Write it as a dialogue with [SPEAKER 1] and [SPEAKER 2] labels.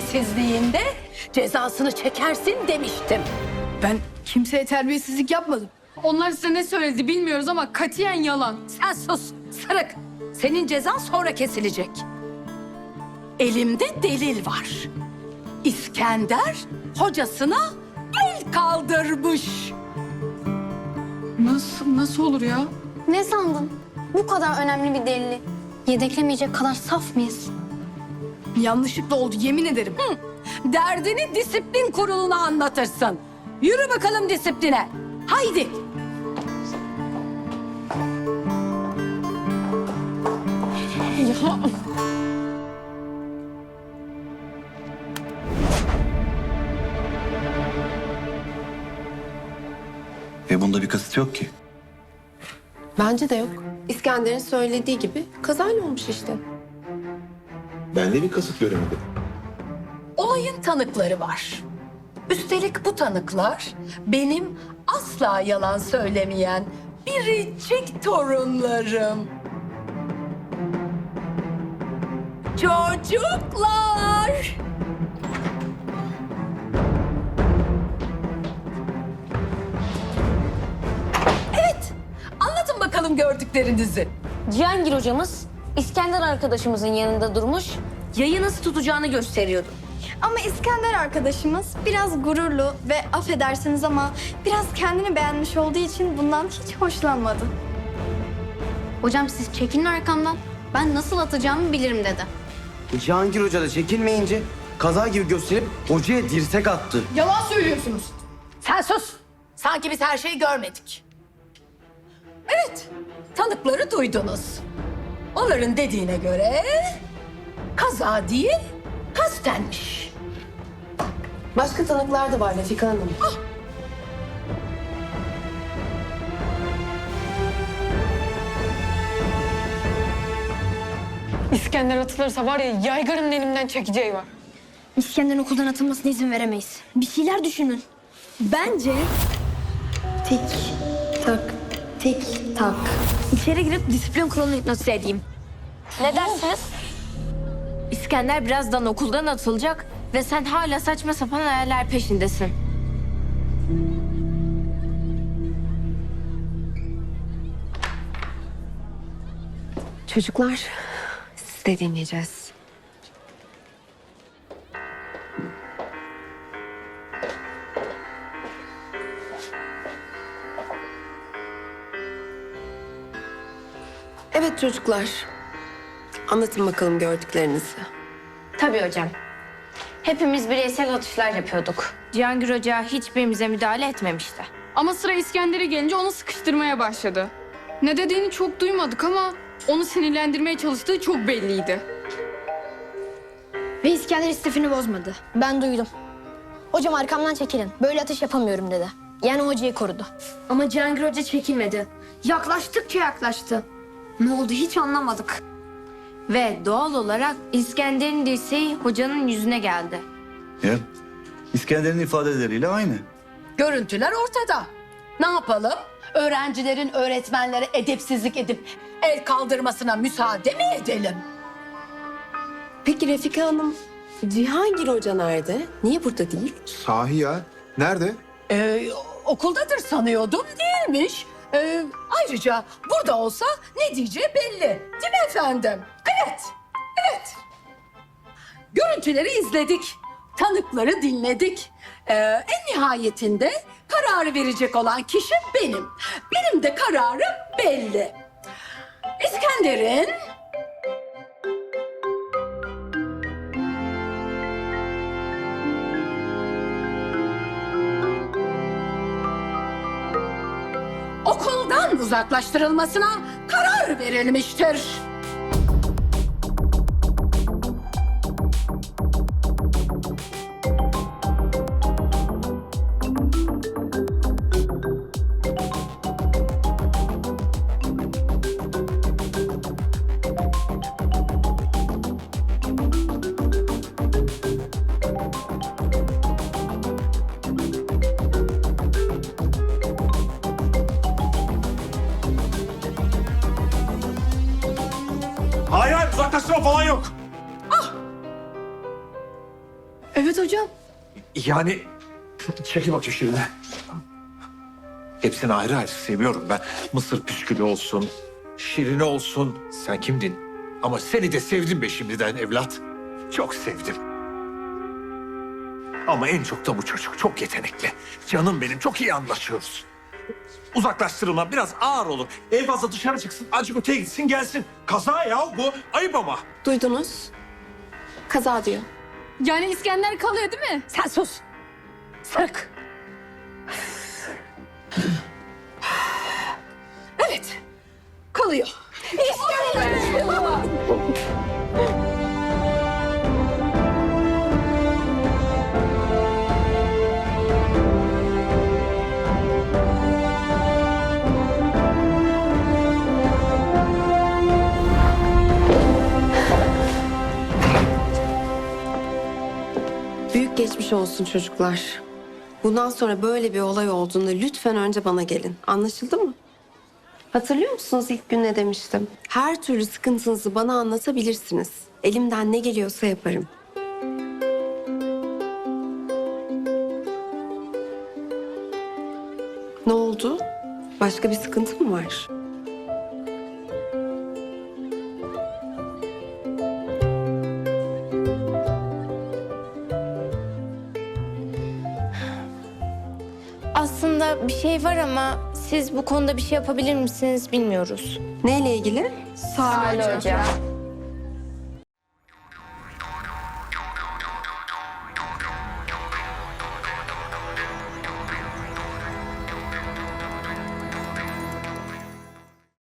[SPEAKER 1] terbiyesizliğinde cezasını çekersin demiştim.
[SPEAKER 2] Ben kimseye terbiyesizlik yapmadım.
[SPEAKER 3] Onlar size ne söyledi bilmiyoruz ama katiyen yalan.
[SPEAKER 1] Sen sus sarık. Senin cezan sonra kesilecek. Elimde delil var. İskender hocasına el kaldırmış.
[SPEAKER 3] Nasıl, nasıl olur ya?
[SPEAKER 4] Ne sandın? Bu kadar önemli bir delili. Yedeklemeyecek kadar saf mıyız?
[SPEAKER 2] Yanlışlıkla oldu yemin ederim.
[SPEAKER 1] Derdini disiplin kuruluna anlatırsın. Yürü bakalım disipline. Haydi.
[SPEAKER 5] Ve bunda bir kasıt yok ki.
[SPEAKER 6] Bence de yok. İskender'in söylediği gibi kazayla olmuş işte.
[SPEAKER 7] Ben de bir kasıt göremedim.
[SPEAKER 1] Olayın tanıkları var. Üstelik bu tanıklar benim asla yalan söylemeyen biricik torunlarım. Çocuklar! Evet, anlatın bakalım gördüklerinizi.
[SPEAKER 4] Cihangir hocamız İskender arkadaşımızın yanında durmuş, yayı nasıl tutacağını gösteriyordu.
[SPEAKER 8] Ama İskender arkadaşımız biraz gururlu ve affedersiniz ama biraz kendini beğenmiş olduğu için bundan hiç hoşlanmadı.
[SPEAKER 4] Hocam siz çekinin arkamdan. Ben nasıl atacağımı bilirim dedi.
[SPEAKER 9] Cihangir Hoca da çekilmeyince kaza gibi gösterip hocaya dirsek attı.
[SPEAKER 2] Yalan söylüyorsunuz.
[SPEAKER 1] Sen sus. Sanki biz her şeyi görmedik. Evet, tanıkları duydunuz. Onların dediğine göre kaza değil, kastenmiş.
[SPEAKER 6] Başka tanıklar da var Refika Hanım.
[SPEAKER 3] İskender atılırsa var ya yaygarın elimden çekeceği var.
[SPEAKER 4] İskender'in okuldan atılmasına izin veremeyiz. Bir şeyler düşünün. Bence
[SPEAKER 6] Tik tak tik tak.
[SPEAKER 4] içeri girip disiplin kurulunu hipnotize edeyim. Ne dersiniz? İskender birazdan okuldan atılacak ve sen hala saçma sapan hayaller peşindesin.
[SPEAKER 6] Çocuklar siz de dinleyeceğiz. Evet çocuklar. Anlatın bakalım gördüklerinizi.
[SPEAKER 4] Tabii hocam. Hepimiz bireysel atışlar yapıyorduk. Cihangir Hoca hiçbirimize müdahale etmemişti.
[SPEAKER 3] Ama sıra İskender'e gelince onu sıkıştırmaya başladı. Ne dediğini çok duymadık ama onu sinirlendirmeye çalıştığı çok belliydi.
[SPEAKER 10] Ve İskender istifini bozmadı. Ben duydum. Hocam arkamdan çekilin. Böyle atış yapamıyorum dedi. Yani hocayı korudu.
[SPEAKER 4] Ama Cihangir Hoca çekilmedi.
[SPEAKER 10] Yaklaştıkça yaklaştı. Ne oldu hiç anlamadık.
[SPEAKER 4] Ve doğal olarak İskender'in dirseği hocanın yüzüne geldi.
[SPEAKER 5] Ya, İskender'in ifadeleriyle aynı.
[SPEAKER 1] Görüntüler ortada. Ne yapalım? Öğrencilerin öğretmenlere edepsizlik edip el kaldırmasına müsaade mi edelim?
[SPEAKER 6] Peki Refika Hanım, Cihangir Hoca nerede? Niye burada değil?
[SPEAKER 7] Sahi ya. Nerede?
[SPEAKER 1] Ee, okuldadır sanıyordum değilmiş. Ee, ayrıca burada olsa ne diyeceği belli. Değil mi efendim? Evet, evet. Görüntüleri izledik. Tanıkları dinledik. Ee, en nihayetinde kararı verecek olan kişi benim. Benim de kararım belli. İskender'in uzaklaştırılmasına karar verilmiştir.
[SPEAKER 11] Uzaklaştırma falan yok.
[SPEAKER 2] Evet hocam.
[SPEAKER 11] Yani çekil bakayım şimdi. Hepsini ayrı ayrı seviyorum ben. Mısır püskülü olsun, şirini olsun. Sen kimdin? Ama seni de sevdim be şimdiden evlat. Çok sevdim. Ama en çok da bu çocuk çok yetenekli. Canım benim çok iyi anlaşıyoruz. Uzaklaştırılma biraz ağır olur. En fazla dışarı çıksın, acık öteye gitsin gelsin. Kaza ya bu. Ayıp ama.
[SPEAKER 6] Duydunuz. Kaza diyor.
[SPEAKER 3] Yani İskender kalıyor değil mi?
[SPEAKER 1] Sen sus. Sık. Evet. Kalıyor.
[SPEAKER 6] Büyük geçmiş olsun çocuklar. Bundan sonra böyle bir olay olduğunda lütfen önce bana gelin. Anlaşıldı mı? Hatırlıyor musunuz ilk gün ne demiştim? Her türlü sıkıntınızı bana anlatabilirsiniz. Elimden ne geliyorsa yaparım. Ne oldu? Başka bir sıkıntı mı var?
[SPEAKER 4] Aslında bir şey var ama siz bu konuda bir şey yapabilir misiniz bilmiyoruz.
[SPEAKER 6] Neyle ilgili?
[SPEAKER 4] Salih Hoca.